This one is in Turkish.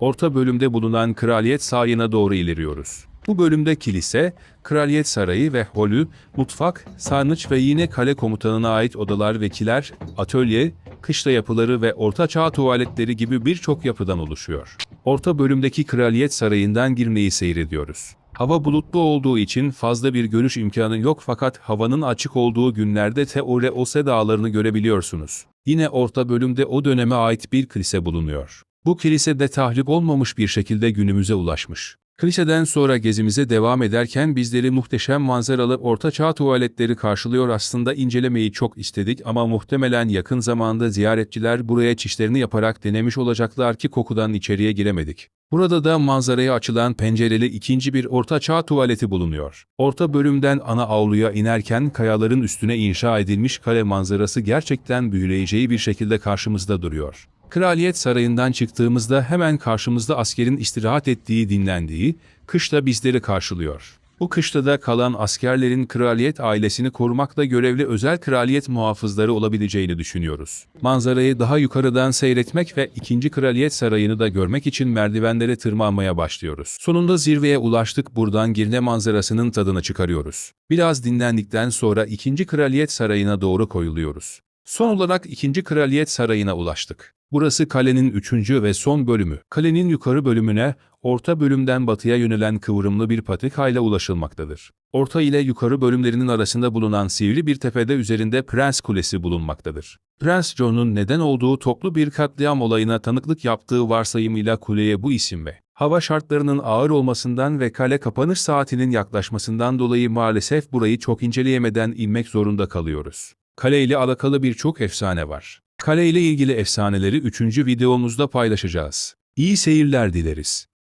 Orta bölümde bulunan Kraliyet Sarayı'na doğru ileriyoruz. Bu bölümde kilise, Kraliyet Sarayı ve holü, mutfak, sarnıç ve yine kale komutanına ait odalar ve kiler, atölye, kışla yapıları ve ortaçağ tuvaletleri gibi birçok yapıdan oluşuyor. Orta bölümdeki Kraliyet Sarayı'ndan girmeyi seyrediyoruz. Hava bulutlu olduğu için fazla bir görüş imkanı yok fakat havanın açık olduğu günlerde Teoreose dağlarını görebiliyorsunuz. Yine orta bölümde o döneme ait bir kilise bulunuyor. Bu kilise de tahrip olmamış bir şekilde günümüze ulaşmış. Kiliseden sonra gezimize devam ederken bizleri muhteşem manzaralı ortaçağ tuvaletleri karşılıyor aslında incelemeyi çok istedik ama muhtemelen yakın zamanda ziyaretçiler buraya çişlerini yaparak denemiş olacaklar ki kokudan içeriye giremedik. Burada da manzaraya açılan pencereli ikinci bir ortaçağ tuvaleti bulunuyor. Orta bölümden ana avluya inerken kayaların üstüne inşa edilmiş kale manzarası gerçekten büyüleyici bir şekilde karşımızda duruyor. Kraliyet Sarayı'ndan çıktığımızda hemen karşımızda askerin istirahat ettiği, dinlendiği, kışla bizleri karşılıyor. Bu kışlada kalan askerlerin kraliyet ailesini korumakla görevli özel kraliyet muhafızları olabileceğini düşünüyoruz. Manzarayı daha yukarıdan seyretmek ve 2. Kraliyet Sarayı'nı da görmek için merdivenlere tırmanmaya başlıyoruz. Sonunda zirveye ulaştık buradan Girne manzarasının tadını çıkarıyoruz. Biraz dinlendikten sonra 2. Kraliyet Sarayı'na doğru koyuluyoruz. Son olarak 2. Kraliyet Sarayı'na ulaştık. Burası kalenin üçüncü ve son bölümü. Kalenin yukarı bölümüne, orta bölümden batıya yönelen kıvrımlı bir patikayla ulaşılmaktadır. Orta ile yukarı bölümlerinin arasında bulunan sivri bir tepede üzerinde Prens Kulesi bulunmaktadır. Prens John'un neden olduğu toplu bir katliam olayına tanıklık yaptığı varsayımıyla kuleye bu isim ve hava şartlarının ağır olmasından ve kale kapanış saatinin yaklaşmasından dolayı maalesef burayı çok inceleyemeden inmek zorunda kalıyoruz. Kale ile alakalı birçok efsane var. Kale ile ilgili efsaneleri 3. videomuzda paylaşacağız. İyi seyirler dileriz.